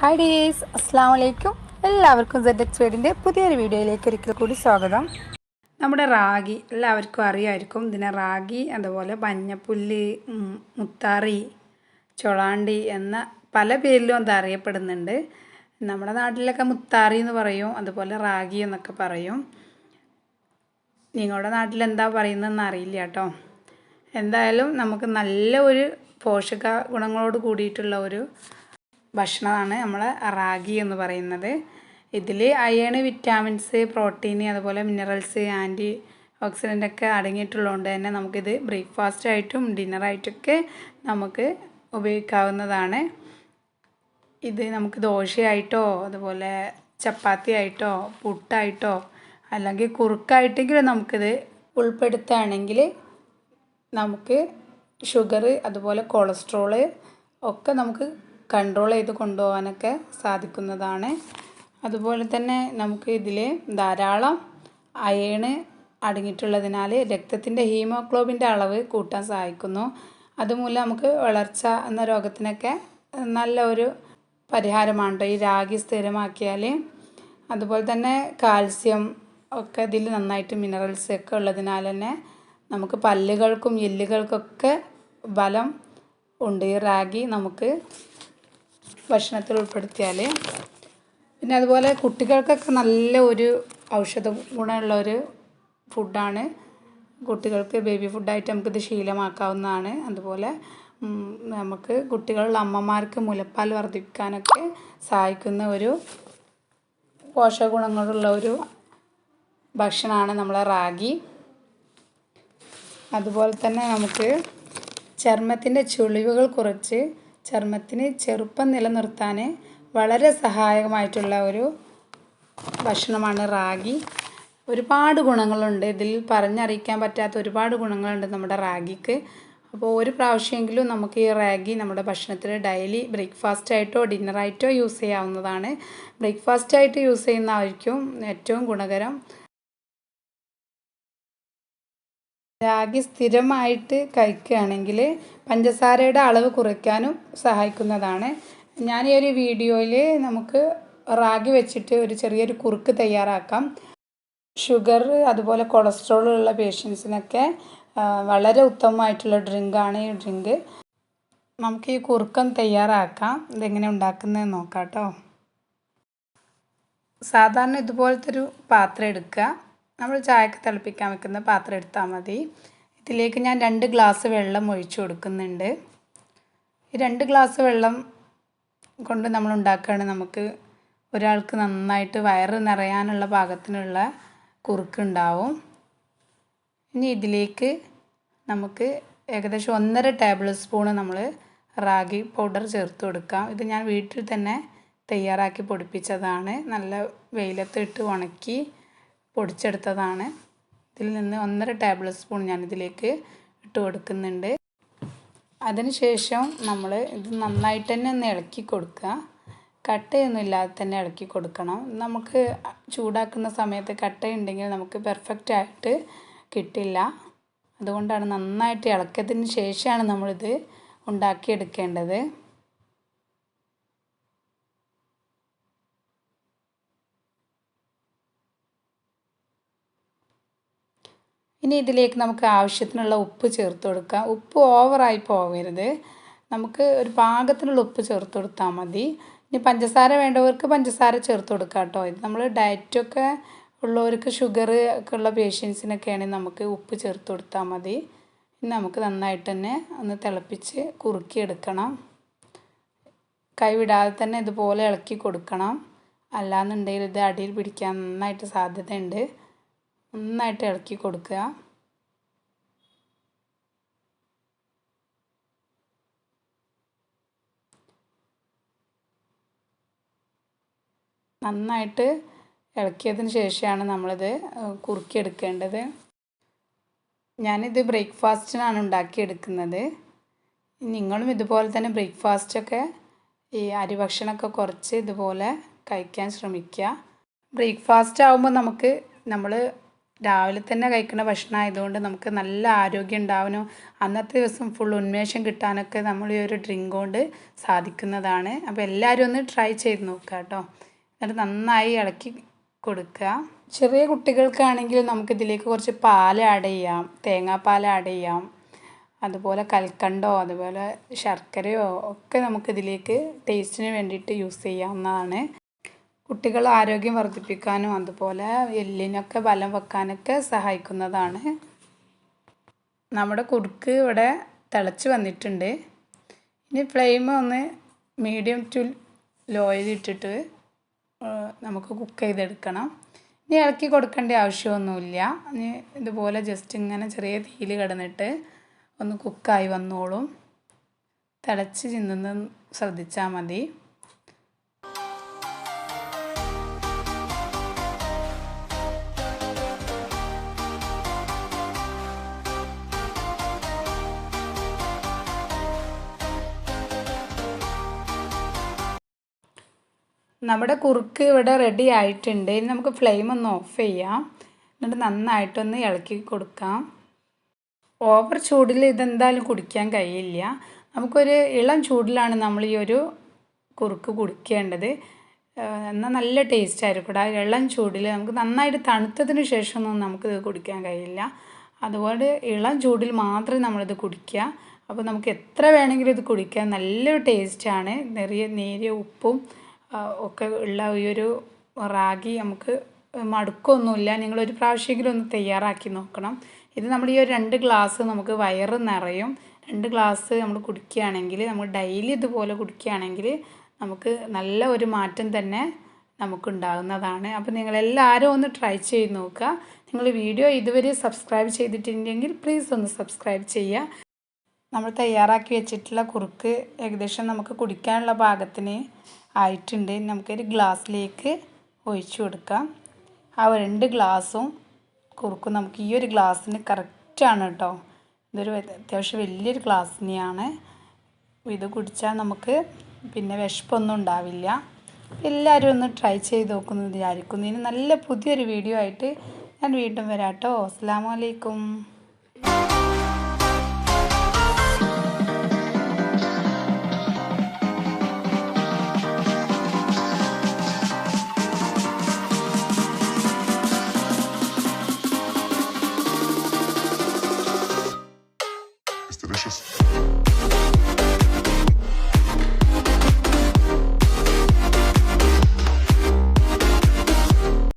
Hi days അസ്സാം വലൈക്കും എല്ലാവർക്കും സെഡ് എക്സ് വേഡിന്റെ പുതിയൊരു വീഡിയോയിലേക്ക് ഒരിക്കൽ കൂടി സ്വാഗതം. നമ്മുടെ റാഗി എല്ലാവർക്കും അറിയായിരിക്കും. ഇതിനെ റാഗി അതുപോലെ മഞ്ഞപ്പുല്ല് മുത്താറി ചൊളാണ്ടി എന്ന പല പേരിലും അത് അറിയപ്പെടുന്നുണ്ട്. നമ്മുടെ നാട്ടിലൊക്കെ മുത്താറി എന്ന് പറയും അതുപോലെ റാഗി എന്നൊക്കെ പറയും. നിങ്ങളുടെ നാട്ടിൽ എന്താ പറയുന്നതെന്ന് അറിയില്ല കേട്ടോ. എന്തായാലും നമുക്ക് നല്ല ഒരു പോഷക ഗുണങ്ങളോട് കൂടിയിട്ടുള്ള ഒരു ഭക്ഷണമാണ് നമ്മളെ റാഗി എന്ന് പറയുന്നത്. ഇതിൽ അയേണ് വിറ്റാമിൻസ് പ്രോട്ടീൻ അതുപോലെ മിനറൽസ് ആന്റി ഓക്സിഡന്റ് ഒക്കെ അടങ്ങിയിട്ടുള്ളതുകൊണ്ട് തന്നെ നമുക്കിത് ബ്രേക്ക്ഫാസ്റ്റ് ആയിട്ടും ഡിന്നറായിട്ടൊക്കെ നമുക്ക് ഉപയോഗിക്കാവുന്നതാണ്. ഇത് നമുക്ക് ദോശയായിട്ടോ അതുപോലെ ചപ്പാത്തി ആയിട്ടോ പുട്ടായിട്ടോ അല്ലെങ്കിൽ കുറുക്കായിട്ടെങ്കിലും നമുക്കിത് ഉൾപ്പെടുത്തുകയാണെങ്കിൽ നമുക്ക് ഷുഗർ അതുപോലെ കൊളസ്ട്രോൾ ഒക്കെ നമുക്ക് കൺട്രോൾ ചെയ്ത് കൊണ്ടുപോകാനൊക്കെ സാധിക്കുന്നതാണ്. അതുപോലെ തന്നെ നമുക്ക് ഇതിൽ ധാരാളം അയേണ് അടങ്ങിയിട്ടുള്ളതിനാൽ രക്തത്തിന്റെ ഹീമോഗ്ലോബിന്റെ അളവ് കൂട്ടാൻ സഹായിക്കുന്നു. അതുമൂലം നമുക്ക് വളർച്ച എന്ന രോഗത്തിനൊക്കെ നല്ല ഒരു പരിഹാരമാണ് ഈ രാഗി സ്ഥിരമാക്കിയാൽ. അതുപോലെ തന്നെ കാൽസ്യം ഒക്കെ ഇതിൽ നന്നായിട്ട് മിനറൽസ് ഒക്കെ ഉള്ളതിനാൽ തന്നെ നമുക്ക് പല്ലുകൾക്കും എല്ലുകൾക്കൊക്കെ ബലം ഉണ്ട്. ഈ റാഗി നമുക്ക് ഭക്ഷണത്തിൽ ഉൾപ്പെടുത്തിയാൽ പിന്നെ അതുപോലെ കുട്ടികൾക്കൊക്കെ നല്ല ഒരു ഔഷധ ഗുണമുള്ള ഒരു ഫുഡാണ്. കുട്ടികൾക്ക് ബേബി ഫുഡായിട്ട് നമുക്കിത് ശീലമാക്കാവുന്നതാണ്. അതുപോലെ നമുക്ക് കുട്ടികളുള്ള അമ്മമാർക്ക് മുലപ്പാൽ വർദ്ധിപ്പിക്കാനൊക്കെ സഹായിക്കുന്ന ഒരു പോഷകഗുണങ്ങളുള്ള ഒരു ഭക്ഷണമാണ് നമ്മളെ റാഗി. അതുപോലെ തന്നെ നമുക്ക് ചർമ്മത്തിന്റെ ചുളിവുകൾ കുറച്ച് ചർമ്മത്തിന് ചെറുപ്പം നിലനിർത്താൻ വളരെ സഹായകമായിട്ടുള്ള ഒരു ഭക്ഷണമാണ് റാഗി. ഒരുപാട് ഗുണങ്ങളുണ്ട്. ഇതിൽ പറഞ്ഞറിയിക്കാൻ പറ്റാത്ത ഒരുപാട് ഗുണങ്ങളുണ്ട് നമ്മുടെ റാഗിക്ക്. അപ്പോൾ ഒരു പ്രാവശ്യമെങ്കിലും നമുക്ക് ഈ റാഗി നമ്മുടെ ഭക്ഷണത്തിൽ ഡെയിലി ബ്രേക്ക്ഫാസ്റ്റ് ആയിട്ടോ ഡിന്നറായിട്ടോ യൂസ് ചെയ്യാവുന്നതാണ്. ബ്രേക്ക്ഫാസ്റ്റ് ആയിട്ട് യൂസ് ചെയ്യുന്നതായിരിക്കും ഏറ്റവും ഗുണകരം. രാഗി സ്ഥിരമായിട്ട് കഴിക്കുകയാണെങ്കിൽ പഞ്ചസാരയുടെ അളവ് കുറയ്ക്കാനും സഹായിക്കുന്നതാണ്. ഞാൻ ഈ ഒരു വീഡിയോയിൽ നമുക്ക് റാഗി വെച്ചിട്ട് ഒരു ചെറിയൊരു കുറുക്ക് തയ്യാറാക്കാം. ഷുഗർ അതുപോലെ കൊളസ്ട്രോൾ ഉള്ള പേഷ്യൻസിനൊക്കെ വളരെ ഉത്തമമായിട്ടുള്ള ഡ്രിങ്കാണ് ഈ ഡ്രിങ്ക്. നമുക്ക് ഈ കുറുക്കം തയ്യാറാക്കാം. ഇതെങ്ങനെ ഉണ്ടാക്കുന്നതെന്ന് നോക്കാം കേട്ടോ സാധാരണ ഇതുപോലത്തെ ഒരു പാത്രം എടുക്കുക. നമ്മൾ ചായക്ക് തിളപ്പിക്കാൻ വെക്കുന്ന പാത്രം എടുത്താൽ മതി. ഇതിലേക്ക് ഞാൻ രണ്ട് ഗ്ലാസ് വെള്ളം ഒഴിച്ചു കൊടുക്കുന്നുണ്ട്. ഈ രണ്ട് ഗ്ലാസ് വെള്ളം കൊണ്ട് നമ്മൾ ഉണ്ടാക്കുകയാണെങ്കിൽ നമുക്ക് ഒരാൾക്ക് നന്നായിട്ട് വയറ് നിറയാനുള്ള പാകത്തിനുള്ള കുറുക്കുണ്ടാവും ഇനി ഇതിലേക്ക് നമുക്ക് ഏകദേശം ഒന്നര ടേബിൾ സ്പൂണ് നമ്മൾ റാഗി പൗഡർ ചേർത്ത് കൊടുക്കാം. ഇത് ഞാൻ വീട്ടിൽ തന്നെ തയ്യാറാക്കി പൊടിപ്പിച്ചതാണ്. നല്ല വെയിലത്ത് ഇട്ട് ഉണക്കി പൊടിച്ചെടുത്തതാണ്. ഇതിൽ നിന്ന് ഒന്നര ടേബിൾ സ്പൂൺ ഞാനിതിലേക്ക് ഇട്ട് കൊടുക്കുന്നുണ്ട്. അതിനുശേഷം നമ്മൾ ഇത് നന്നായിട്ട് തന്നെ ഒന്ന് ഇളക്കി കൊടുക്കുക. കട്ടയൊന്നും ഇല്ലാതെ തന്നെ ഇളക്കി കൊടുക്കണം. നമുക്ക് ചൂടാക്കുന്ന സമയത്ത് കട്ടയുണ്ടെങ്കിൽ നമുക്ക് പെർഫെക്റ്റ് ആയിട്ട് കിട്ടില്ല. അതുകൊണ്ടാണ് നന്നായിട്ട് ഇളക്കിയതിന് ശേഷമാണ് നമ്മളിത് ഉണ്ടാക്കിയെടുക്കേണ്ടത്. ഇനി ഇതിലേക്ക് നമുക്ക് ആവശ്യത്തിനുള്ള ഉപ്പ് ചേർത്ത് കൊടുക്കാം. ഉപ്പ് ഓവറായി പോകരുത് നമുക്ക് ഒരു പാകത്തിനുള്ള ഉപ്പ് ചേർത്ത് കൊടുത്താൽ മതി. ഇനി പഞ്ചസാര വേണ്ടവർക്ക് പഞ്ചസാര ചേർത്ത് കൊടുക്കാം കേട്ടോ. ഇത് നമ്മൾ ഡയറ്റൊക്കെ ഉള്ളവർക്ക് ഷുഗർ ഒക്കെ ഉള്ള പേഷ്യൻസിനൊക്കെയാണെങ്കിൽ നമുക്ക് ഉപ്പ് ചേർത്ത് കൊടുത്താൽ മതി. ഇനി നമുക്ക് നന്നായിട്ട് തന്നെ ഒന്ന് തിളപ്പിച്ച് കുറുക്കിയെടുക്കണം. കൈവിടാതെ തന്നെ ഇതുപോലെ ഇളക്കി കൊടുക്കണം. അല്ലാന്നുണ്ടെങ്കിൽ ഇത് അടിയിൽ പിടിക്കാൻ നന്നായിട്ട് സാധ്യതയുണ്ട്. നന്നായിട്ട് ഇളക്കി കൊടുക്കുക. നന്നായിട്ട് ഇളക്കിയതിന് ശേഷമാണ് നമ്മളിത് കുറുക്കിയെടുക്കേണ്ടത്. ഞാനിത് ബ്രേക്ക്ഫാസ്റ്റിനാണ് ഉണ്ടാക്കിയെടുക്കുന്നത്. നിങ്ങളും ഇതുപോലെ തന്നെ ബ്രേക്ക്ഫാസ്റ്റൊക്കെ ഈ അരി ഭക്ഷണമൊക്കെ കുറച്ച് ഇതുപോലെ കഴിക്കാൻ ശ്രമിക്കുക. ബ്രേക്ക്ഫാസ്റ്റ് ആകുമ്പോൾ നമുക്ക് നമ്മൾ രാവിലെ തന്നെ കഴിക്കുന്ന ഭക്ഷണം ആയതുകൊണ്ട് നമുക്ക് നല്ല ആരോഗ്യം ഉണ്ടാവാനും അന്നത്തെ ദിവസം ഫുൾ ഉന്മേഷം കിട്ടാനൊക്കെ നമ്മൾ ഈ ഒരു ഡ്രിങ്ക് കൊണ്ട് സാധിക്കുന്നതാണ്. അപ്പോൾ എല്ലാവരും ഒന്ന് ട്രൈ ചെയ്ത് നോക്കുക കേട്ടോ. എന്നിട്ട് നന്നായി ഇളക്കി കൊടുക്കുക. ചെറിയ കുട്ടികൾക്കാണെങ്കിൽ നമുക്ക് ഇതിലേക്ക് കുറച്ച് പാൽ ആഡ് ചെയ്യാം. തേങ്ങാപ്പാൽ ആഡ് ചെയ്യാം. അതുപോലെ കൽക്കണ്ടോ അതുപോലെ ശർക്കരയോ ഒക്കെ നമുക്ക് ഇതിലേക്ക് ടേസ്റ്റിന് വേണ്ടിയിട്ട് യൂസ് ചെയ്യാവുന്നതാണ്. കുട്ടികൾ ആരോഗ്യം വർദ്ധിപ്പിക്കാനും അതുപോലെ എല്ലിനൊക്കെ ബലം വെക്കാനൊക്കെ സഹായിക്കുന്നതാണ്. നമ്മുടെ കുറുക്ക് ഇവിടെ തിളച്ച് വന്നിട്ടുണ്ട്. ഇനി ഫ്ലെയിം ഒന്ന് മീഡിയം ടു ലോയിൽ ഇട്ടിട്ട് നമുക്ക് കുക്ക് ചെയ്തെടുക്കണം. ഇനി ഇളക്കി കൊടുക്കേണ്ട ആവശ്യമൊന്നുമില്ല. ഇനി ഇതുപോലെ ജസ്റ്റ് ഇങ്ങനെ ചെറിയ തീയിൽ കിടന്നിട്ട് ഒന്ന് കുക്കായി വന്നോളും. തിളച്ച് ചിന്തുന്ന ശ്രദ്ധിച്ചാൽ മതി. നമ്മുടെ കുറുക്ക് ഇവിടെ റെഡി ആയിട്ടുണ്ട്. ഇനി നമുക്ക് ഫ്ലെയിം ഒന്ന് ഓഫ് ചെയ്യാം. എന്നിട്ട് നന്നായിട്ടൊന്ന് ഇളക്കി കൊടുക്കാം. ഓവർ ചൂടിൽ ഇതെന്തായാലും കുടിക്കാൻ കഴിയില്ല. നമുക്കൊരു ഇളം ചൂടിലാണ് നമ്മൾ ഈ ഒരു കുറുക്ക് കുടിക്കേണ്ടത്. എന്നാൽ നല്ല ടേസ്റ്റ് ആയിരിക്കും ആ ഇളം ചൂടിൽ നമുക്ക് നന്നായിട്ട് തണുത്തതിന് ശേഷമൊന്നും നമുക്കിത് കുടിക്കാൻ കഴിയില്ല. അതുപോലെ ഇളം ചൂടിൽ മാത്രമേ നമ്മളിത് കുടിക്കുക. അപ്പോൾ നമുക്ക് എത്ര വേണമെങ്കിലും ഇത് കുടിക്കാം. നല്ലൊരു ടേസ്റ്റാണ് നേരിയ നേരിയ ഉപ്പും ഒക്കെ ഉള്ള ഈ ഒരു റാഗി നമുക്ക് മടുക്കൊന്നുമില്ല. നിങ്ങളൊരു പ്രാവശ്യമെങ്കിലും ഒന്ന് തയ്യാറാക്കി നോക്കണം. ഇത് നമ്മൾ ഈ ഒരു രണ്ട് ഗ്ലാസ് നമുക്ക് വയറ് നിറയും. രണ്ട് ഗ്ലാസ് നമ്മൾ കുടിക്കുകയാണെങ്കിൽ നമ്മൾ ഡെയിലി ഇതുപോലെ കുടിക്കുകയാണെങ്കിൽ നമുക്ക് നല്ല ഒരു മാറ്റം തന്നെ നമുക്കുണ്ടാകുന്നതാണ്. അപ്പോൾ നിങ്ങളെല്ലാവരും ഒന്ന് ട്രൈ ചെയ്ത് നോക്കുക. നിങ്ങൾ വീഡിയോ ഇതുവരെ സബ്സ്ക്രൈബ് ചെയ്തിട്ടുണ്ടെങ്കിൽ പ്ലീസ് ഒന്ന് സബ്സ്ക്രൈബ് ചെയ്യുക. നമ്മൾ തയ്യാറാക്കി വെച്ചിട്ടുള്ള കുറുക്ക് ഏകദേശം നമുക്ക് കുടിക്കാനുള്ള പാകത്തിന് ആയിട്ടുണ്ട്. നമുക്കൊരു ഗ്ലാസ്സിലേക്ക് ഒഴിച്ചു കൊടുക്കാം. ആ രണ്ട് ഗ്ലാസ്സും കുറുക്കും. നമുക്ക് ഈ ഒരു ഗ്ലാസ്സിന് കറക്റ്റാണ് കേട്ടോ. ഇതൊരു അത്യാവശ്യം വലിയൊരു ഗ്ലാസ് തന്നെയാണ് ഇത് കുടിച്ചാൽ നമുക്ക് പിന്നെ വിശപ്പൊന്നും ഉണ്ടാവില്ല. എല്ലാവരും ഒന്ന് ട്രൈ ചെയ്ത് നോക്കുന്നത് വിചാരിക്കുന്നു. ഇനി നല്ല പുതിയൊരു വീഡിയോ ആയിട്ട് ഞാൻ വീണ്ടും വരാം കേട്ടോ. അസ്സാം